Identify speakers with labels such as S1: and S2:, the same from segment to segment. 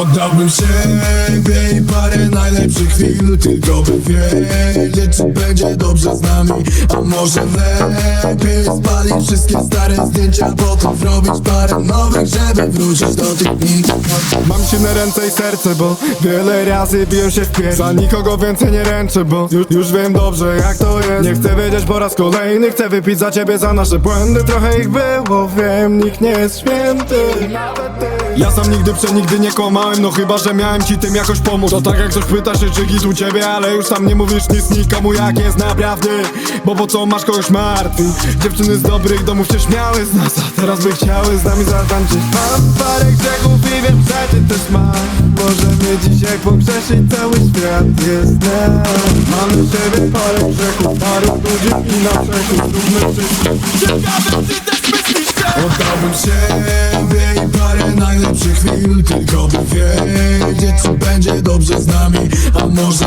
S1: Oddałbym siebie i parę najlepszych chwil Tylko by wiedzieć, czy będzie dobrze z nami. A może lepiej spalić wszystkie stare zdjęcia Potem zrobić parę nowych, żeby wrócić do tych dni
S2: Mam się na ręce i serce, bo wiele razy biłem się w pierś Za nikogo więcej nie ręczę, bo już, już wiem dobrze jak to jest. Nie chcę wiedzieć po raz kolejny, chcę wypić za ciebie za nasze błędy. Trochę ich było, wiem, nikt nie jest święty. Ja sam nigdy przenigdy nie no chyba, że miałem ci tym jakoś pomóc. To tak jak ktoś pyta się, czy git u ciebie, ale już sam nie mówisz nic nikomu jak jest naprawdę. Bo po co masz kogoś martwi? Dziewczyny z dobrych domów się śmiały z nas, a teraz by chciały z nami zatańczyć. Mam parę grzechów i wiem, że ty też masz. Możemy dzisiaj pogrzeszyć, cały świat? Jest nasz Mamy siebie parę grzechów, paru ludzi i na przekór Zróbmy wszystko Ciekawe, czy też myślisz, że
S1: Oddałbym parę najlepszych chwil Tylko by wiedzieć, czy będzie dobrze z nami A może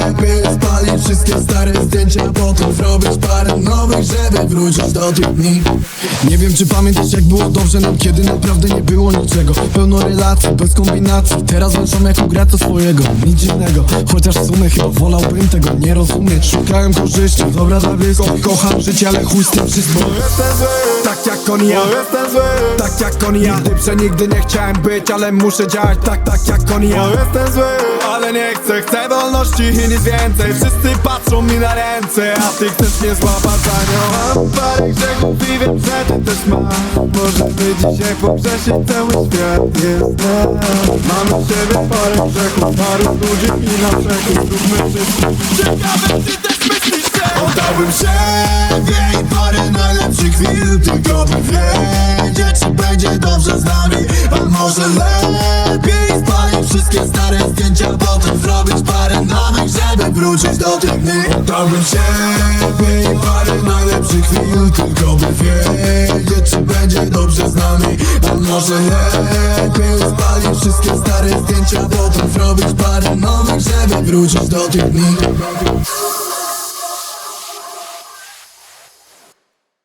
S1: lepiej spalić wszystkie stare zdjęcia Potem nowych, żeby wrócić do tych dni. Nie wiem, czy pamiętasz jak było dobrze nam Kiedy naprawdę nie było niczego. Pełno relacji, bez kombinacji. Teraz włączam jako grę to swojego. Nic dziwnego, chociaż w sumie chyba wolałbym tego nie rozumieć. Szukałem korzyści, dobra dla blisko. Kocham życie, ale chuj z tym
S2: zły, tak jak on ja. Jestem zły, tak jak on ja. Nigdy przenigdy nie chciałem być, ale muszę działać tak, tak jak on ja. Jestem zły, ale nie chcę, chcę wolności i nic więcej. Wszyscy patrzą mi na ręce, a ty chcesz mnie złapać za nią. Mam parę grzechów i wiem, że ty też masz. Możemy dzisiaj pogrzeszyć, cały świat? Jest nasz. Mamy w siebie parę grzechów, paru ludzi i na przekór Zróbmy wszystko Ciekawe, ty też myślisz, że
S1: Oddałbym siebie i parę najlepszych chwil Tylko by wiedzieć, czy będzie dobrze z nami A może lepiej stare zdjęcia Potem zrobić parę nowych, żeby wrócić do tych dni. Oddałbym siebie i parę najlepszych chwil Tylko by wiedzieć, czy będzie dobrze z nami. A może lepiej spalić wszystkie stare zdjęcia Potem zrobić parę nowych, żeby wrócić do tych dni